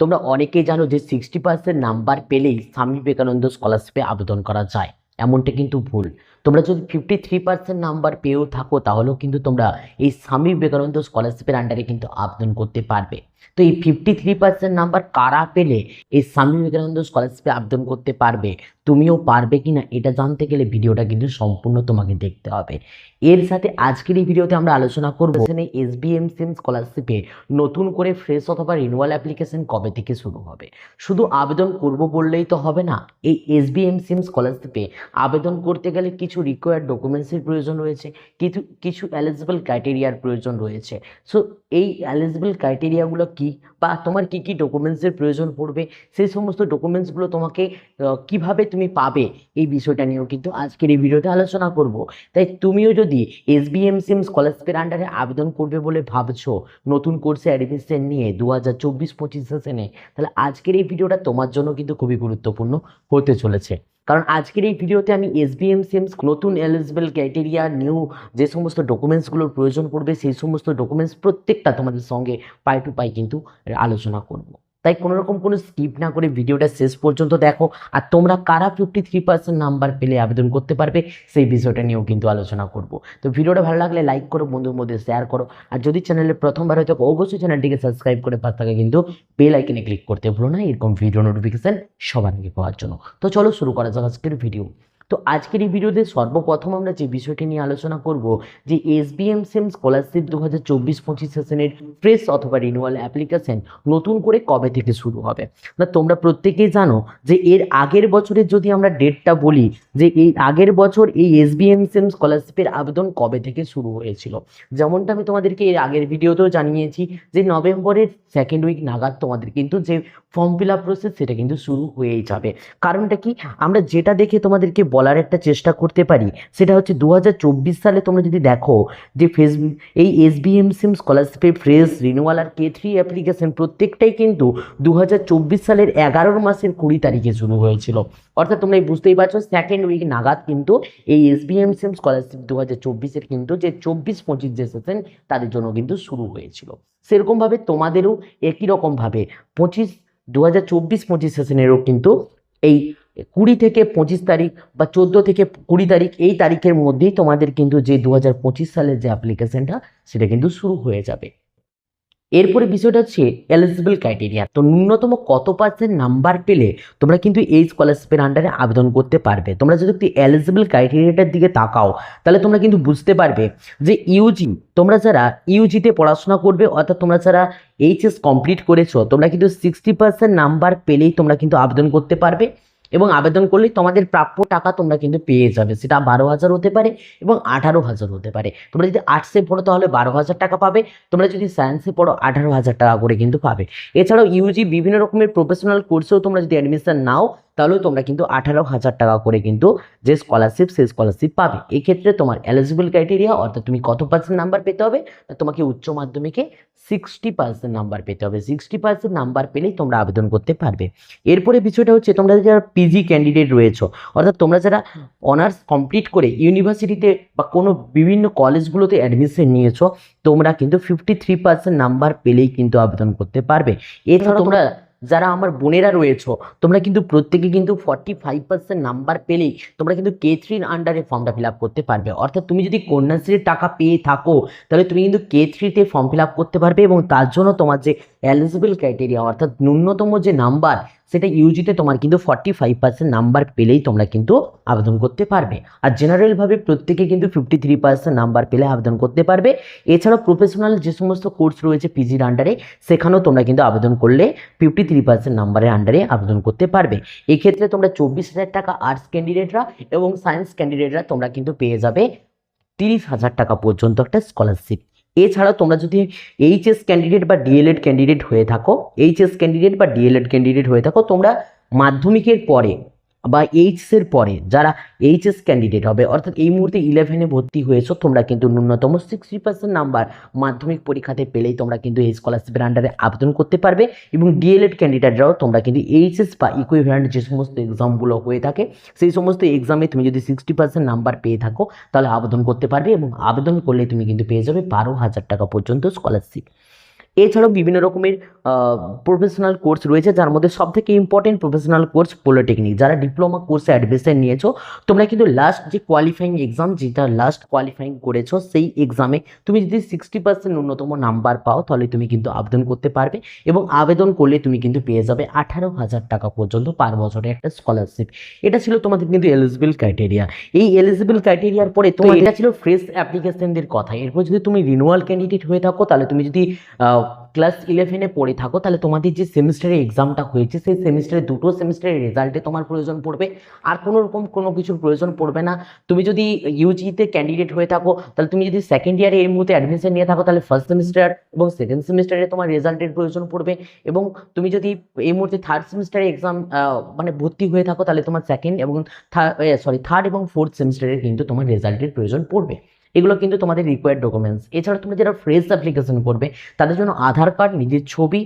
তোমরা অনেকেই জানো যে সিক্সটি পার্সেন্ট নাম্বার পেলেই স্বামী বিবেকানন্দ স্কলারশিপে আবেদন করা যায়। এমনটা কিন্তু ভুল। তোমরা যদি ফিফটি থ্রি পার্সেন্ট নাম্বার পেয়েও থাকো, তাহলেও কিন্তু তোমরা এই স্বামী বিবেকানন্দ স্কলারশিপের আন্ডারে কিন্তু আবেদন করতে পারবে। তো এই ফিফটি থ্রি পার্সেন্ট নাম্বার কারা পেলে এই স্বামী বিবেকানন্দ স্কলারশিপে আবেদন করতে পারবে? তুমিও পারবে কি না এটা জানতে গেলে ভিডিওটা কিন্তু সম্পূর্ণ তোমাকে দেখতে হবে। এর সাথে আজকের এই ভিডিওতে আমরা আলোচনা করব এখানে সিম স্কলারশিপে নতুন করে ফ্রেশ অথবা রিনুয়াল অ্যাপ্লিকেশন কবে থেকে শুরু হবে? শুধু আবেদন করব বললেই তো হবে না। এই এস বি এম সিম স্কলারশিপে আবেদন করতে গেলে কিছু রিকোয়ার্ড ডকুমেন্টসের প্রয়োজন রয়েছে, কিছু কিছু এলিজিবল ক্রাইটেরিয়ার প্রয়োজন রয়েছে। সো এই এলিজিবল ক্রাইটেরিয়াগুলো কি বা তোমার কি কি ডকুমেন্টসের প্রয়োজন পড়বে? সেই সমস্ত ডকুমেন্টসগুলো তোমাকে কীভাবে তুমি পাবে এই বিষয়টা নিয়েও কিন্তু আজকের এই ভিডিওতে আলোচনা করব। তাই তুমিও যদি এস বি এম সিম স্কলারশিপের আন্ডারে আবেদন করবে বলে ভাবছ, নতুন কোর্সে অ্যাডমিশন নিয়ে দু হাজার চব্বিশ পঁচিশ সেশনে তাহলে আজকের এই ভিডিওটা তোমার জন্য কিন্তু খুবই গুরুত্বপূর্ণ হতে চলেছে। কারণ আজকের এই ভিডিওতে আমি এস বি এম সিমস নতুন এলিজিবল ক্রাইটেরিয়া নিউ যে সমস্ত ডকুমেন্টসগুলোর প্রয়োজন পড়বে, সেই সমস্ত ডকুমেন্টস প্রত্যেকটা তোমাদের সঙ্গে পাই টু পাই কিন্তু আলোচনা করব। তাই কোনো রকম কোনো স্কিপ না করে ভিডিওটা শেষ পর্যন্ত দেখো। আর তোমরা কারা ফিফটি থ্রি পার্সেন্ট নাম্বার পেলে আবেদন করতে পারবে, সেই বিষয়টা নিয়েও কিন্তু আলোচনা করব। তো ভিডিওটা ভালো লাগলে লাইক করো, বন্ধুর মধ্যে শেয়ার করো। আর যদি চ্যানেলে প্রথমবার হয়তো অবশ্যই চ্যানেলটিকে সাবস্ক্রাইব করে পাশ থাকে কিন্তু বেল আইকনে ক্লিক করতে ভুলো না। এরকম ভিডিও নোটিফিকেশান সবার আগে পাওয়ার জন্য। তো চলো শুরু করা যাক আজকের ভিডিও তো আজকের এই ভিডিওতে সর্বপ্রথম আমরা যে বিষয়টি নিয়ে আলোচনা করব, যে এস বি এম সেম স্কলারশিপ দু হাজার চব্বিশ পঁচিশ সেশনের ফ্রেশ অথবা রিনিউয়াল অ্যাপ্লিকেশন নতুন করে কবে থেকে শুরু হবে? না, তোমরা প্রত্যেকেই জানো যে এর আগের বছরের যদি আমরা ডেটটা বলি, যে এই আগের বছর এই এস বি এম সেম স্কলারশিপের আবেদন কবে থেকে শুরু হয়েছিল? যেমনটা আমি তোমাদেরকে এর আগের ভিডিওতেও জানিয়েছি যে নভেম্বরের সেকেন্ড উইক নাগাদ তোমাদের কিন্তু যে ফর্ম ফিল আপ প্রসেস সেটা কিন্তু শুরু হয়েই যাবে। কারণটা কি? আমরা যেটা দেখে তোমাদেরকে বলার একটা চেষ্টা করতে পারি, সেটা হচ্ছে দু হাজার চব্বিশ সালে তোমরা যদি দেখো যে ফেস, এই এস বি এম সিম স্কলারশিপের ফ্রেশ রিনিউয়াল আর কে থ্রি অ্যাপ্লিকেশন প্রত্যেকটাই কিন্তু দু হাজার চব্বিশ সালের এগারোর মাসের কুড়ি তারিখে শুরু হয়েছিল। অর্থাৎ তোমরা বুঝতেই পারছ সেকেন্ড উইক নাগাদ কিন্তু এই এস বি এম সিম স্কলারশিপ দু হাজার চব্বিশের কিন্তু যে চব্বিশ পঁচিশ যে সেশন তাদের জন্য কিন্তু শুরু হয়েছিল। সেরকমভাবে তোমাদেরও একই রকমভাবে পঁচিশ দু হাজার চব্বিশ পঁচিশ সেশনেরও কিন্তু এই কুড়ি থেকে পঁচিশ তারিখ বা চোদ্দ থেকে কুড়ি তারিখ এই তারিখের মধ্যেই তোমাদের কিন্তু যে দু হাজার পঁচিশ সালের যে অ্যাপ্লিকেশনটা সেটা কিন্তু শুরু হয়ে যাবে। এরপরে বিষয়টা হচ্ছে এলিজিবল ক্রাইটেরিয়া তো ন্যূনতম কত পার্সেন্ট নাম্বার পেলে তোমরা কিন্তু এই স্কলারশিপের আন্ডারে আবেদন করতে পারবে। তোমরা যদি একটু এলিজিবল ক্রাইটেরিয়াটার দিকে তাকাও, তাহলে তোমরা কিন্তু বুঝতে পারবে যে ইউজি তোমরা যারা ইউজিতে পড়াশোনা করবে, অর্থাৎ তোমরা যারা এইচএস কমপ্লিট করেছ, তোমরা কিন্তু সিক্সটি পার্সেন্ট নাম্বার পেলেই তোমরা কিন্তু আবেদন করতে পারবে। এবং আবেদন করলে তোমাদের প্রাপ্য টাকা তোমরা কিন্তু পেয়ে যাবে। সেটা বারো হাজার হতে পারে এবং আঠারো হাজার হতে পারে। তোমরা যদি আর্টসে পড়ো তাহলে বারো হাজার টাকা পাবে। তোমরা যদি সায়েন্সে পড়ো আঠারো হাজার টাকা করে কিন্তু পাবে। এছাড়াও ইউজি বিভিন্ন রকমের প্রফেশনাল কোর্সেও তোমরা যদি অ্যাডমিশন নাও তাহলেও তোমরা কিন্তু আঠারো হাজার টাকা করে কিন্তু যে স্কলারশিপ সেই স্কলারশিপ পাবে। এক্ষেত্রে তোমার এলিজিবল ক্রাইটেরিয়া অর্থাৎ তুমি কত পার্সেন্ট নাম্বার পেতে হবে তা তোমাকে উচ্চ মাধ্যমিকে সিক্সটি পার্সেন্ট নাম্বার পেতে হবে। সিক্সটি পার্সেন্ট নাম্বার পেলেই তোমরা আবেদন করতে পারবে। এরপরে বিষয়টা হচ্ছে তোমরা যারা পিজি ক্যান্ডিডেট রয়েছো অর্থাৎ তোমরা যারা অনার্স কমপ্লিট করে ইউনিভার্সিটিতে বা কোনো বিভিন্ন কলেজগুলোতে অ্যাডমিশন নিয়েছো তোমরা কিন্তু ফিফটি থ্রি পার্সেন্ট নাম্বার পেলেই কিন্তু আবেদন করতে পারবে। এছাড়া তোমরা যারা আমার বোনেরা রয়েছে, তোমরা কিন্তু প্রত্যেকে কিন্তু ফর্টি ফাইভ পার্সেন্ট নাম্বার পেলেই তোমরা কিন্তু কে থ্রির আন্ডারে ফর্মটা ফিল আপ করতে পারবে। অর্থাৎ তুমি যদি কন্যাশ্রীর টাকা পেয়ে থাকো, তাহলে তুমি কিন্তু কে থ্রিতে ফর্ম ফিল আপ করতে পারবে এবং তার জন্য তোমার যে এলিজিবল ক্রাইটেরিয়া অর্থাৎ ন্যূনতম যে নাম্বার সেটা ইউজিতে তোমার কিন্তু ফর্টি ফাইভ পার্সেন্ট নাম্বার পেলেই তোমরা কিন্তু আবেদন করতে পারবে। আর জেনারেলভাবে প্রত্যেকে কিন্তু ফিফটি থ্রি পার্সেন্ট নাম্বার পেলে আবেদন করতে পারবে। এছাড়াও প্রফেশনাল যে সমস্ত কোর্স রয়েছে পিজির আন্ডারে সেখানেও তোমরা কিন্তু আবেদন করলে ফিফটি থ্রি পার্সেন্ট নাম্বারের আন্ডারে আবেদন করতে পারবে। এক্ষেত্রে তোমরা চব্বিশ হাজার টাকা আর্টস ক্যান্ডিডেটরা এবং সায়েন্স ক্যান্ডিডেটরা তোমরা কিন্তু পেয়ে যাবে তিরিশ হাজার টাকা পর্যন্ত একটা স্কলারশিপ এছাড়াও তোমরা যদি এইচএস ক্যান্ডিডেট বা ডিএলএড ক্যান্ডিডেট হয়ে থাকো এইচএস ক্যান্ডিডেট বা ডিএলএড ক্যান্ডিডেট হয়ে থাকো, তোমরা মাধ্যমিকের পরে বা এইচএসের পরে যারা এইচএস ক্যান্ডিডেট হবে, অর্থাৎ এই মুহূর্তে ইলেভেনে ভর্তি হয়েছো, তোমরা কিন্তু ন্যূনতম সিক্সটি পার্সেন্ট নাম্বার মাধ্যমিক পরীক্ষাতে পেলেই তোমরা কিন্তু এই স্কলারশিপের আন্ডারে আবেদন করতে পারবে এবং ডিএলএড ক্যান্ডিডেটরাও তোমরা কিন্তু এইচএস বা ইকুইভ্যালেন্ট যে সমস্ত এক্সামগুলো হয়ে থাকে, সেই সমস্ত এক্সামে তুমি যদি সিক্সটি পার্সেন্ট নাম্বার পেয়ে থাকো, তাহলে আবেদন করতে পারবে এবং আবেদন করলে তুমি কিন্তু পেয়ে যাবে বারো হাজার টাকা পর্যন্ত স্কলারশিপ এছাড়াও বিভিন্ন রকমের প্রফেশনাল কোর্স রয়েছে যার মধ্যে সব থেকে ইম্পর্টেন্ট প্রফেশনাল কোর্স পলিটেকনিক যারা ডিপ্লোমা কোর্সে অ্যাডমিশন নিয়েছো তোমরা কিন্তু লাস্ট যে কোয়ালিফাইং এক্সাম যেটা লাস্ট কোয়ালিফাইং করেছ সেই এক্সামে তুমি যদি সিক্সটি পার্সেন্ট ন্যূনতম নাম্বার পাও তাহলে তুমি কিন্তু আবেদন করতে পারবে এবং আবেদন করলে তুমি কিন্তু পেয়ে যাবে আঠারো হাজার টাকা পর্যন্ত পার বছরে একটা স্কলারশিপ এটা ছিল তোমাদের কিন্তু এলিজিবল ক্রাইটেরিয়া এই এলিজিবল ক্রাইটেরিয়ার পরে তোমার এটা ছিল ফ্রেশ অ্যাপ্লিকেশনদের কথা। এরপর যদি তুমি রিনুয়াল ক্যান্ডিডেট হয়ে থাকো তাহলে তুমি যদি ক্লাস ইলেভেনে পড়ে থাকো, তাহলে তোমাদের যে সেমিস্টারের এক্সামটা হয়েছে, সেই সেমিস্টারে দুটো সেমিস্টারের রেজাল্টে তোমার প্রয়োজন পড়বে। আর কোনো রকম কোনো কিছুর প্রয়োজন পড়বে না। তুমি যদি ইউজিতে ক্যান্ডিডেট হয়ে থাকো, তাহলে তুমি যদি সেকেন্ড ইয়ারে এই মুহূর্তে অ্যাডমিশন নিয়ে থাকো, তাহলে ফার্স্ট সেমিস্টার এবং সেকেন্ড সেমিস্টারে তোমার রেজাল্টের প্রয়োজন পড়বে। এবং তুমি যদি এই মুহূর্তে থার্ড সেমিস্টারে এক্সাম মানে ভর্তি হয়ে থাকো, তাহলে তোমার সেকেন্ড এবং সরি থার্ড এবং ফোর্থ সেমিস্টারের কিন্তু তোমার রেজাল্টের প্রয়োজন পড়বে। এগুলো কিন্তু তোমাদের রিকোয়ার্ড ডকুমেন্টস এছাড়া তুমি যারা ফ্রেশ অ্যাপ্লিকেশন করবে, তাদের জন্য আধার কার্ড নিজের ছবি,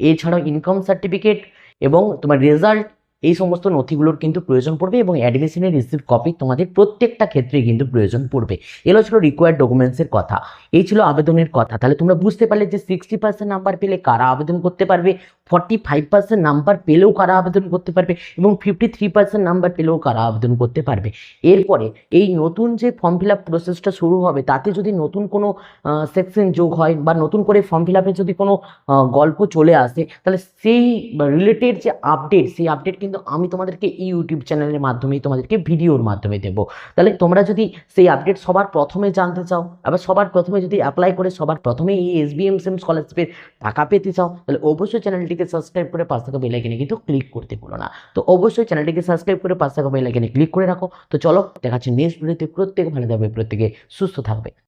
এছাড়াও ইনকাম সার্টিফিকেট এবং তোমার রেজাল্ট এই সমস্ত নথিগুলোর কিন্তু প্রয়োজন পড়বে এবং অ্যাডমিশনের রিসিভ কপি তোমাদের প্রত্যেকটা ক্ষেত্রে কিন্তু প্রয়োজন পড়বে। এগুলো ছিল রিকোয়ার্ড ডকুমেন্টসের কথা। এই ছিল আবেদনের কথা। তাহলে তোমরা বুঝতে পারলে যে সিক্সটি পার্সেন্ট নাম্বার পেলে কারা আবেদন করতে পারবে ফর্টি ফাইভ পার্সেন্ট নাম্বার পেলেও কারা আবেদন করতে পারবে এবং ফিফটি থ্রি পার্সেন্ট নাম্বার পেলেও কারা আবেদন করতে পারবে। এরপরে এই নতুন যে ফর্ম ফিল আপ প্রসেসটা শুরু হবে, তাতে যদি নতুন কোনো সেকশন যোগ হয় বা নতুন করে ফর্ম ফিল আপে যদি কোনো গল্প চলে আসে, তাহলে সেই রিলেটেড যে আপডেট সেই আপডেট কিন্তু আমি তোমাদেরকে ইউটিউব চ্যানেলের মাধ্যমেই তোমাদেরকে ভিডিওর মাধ্যমে দেবো। তাহলে তোমরা যদি সেই আপডেট সবার প্রথমে জানতে চাও, আবার সবার প্রথমে যদি অ্যাপ্লাই করে সবার প্রথমে এই এস বি এম স্কলারশিপের টাকা পেতে চাও, তাহলে অবশ্যই চ্যানেলটিকে সাবস্ক্রাইব করে পাঁচ টাকা বেল আইকনে কিন্তু ক্লিক করতে ভুলো না। তো অবশ্যই চ্যানেলটিকে সাবস্ক্রাইব করে পাঁচ টাকা বেল আইকনে ক্লিক করে রাখো। তো চলো, দেখাচ্ছি নেক্সট ভিডিওতে প্রত্যেকে ভালো থাকবে, প্রত্যেকে সুস্থ থাকবে।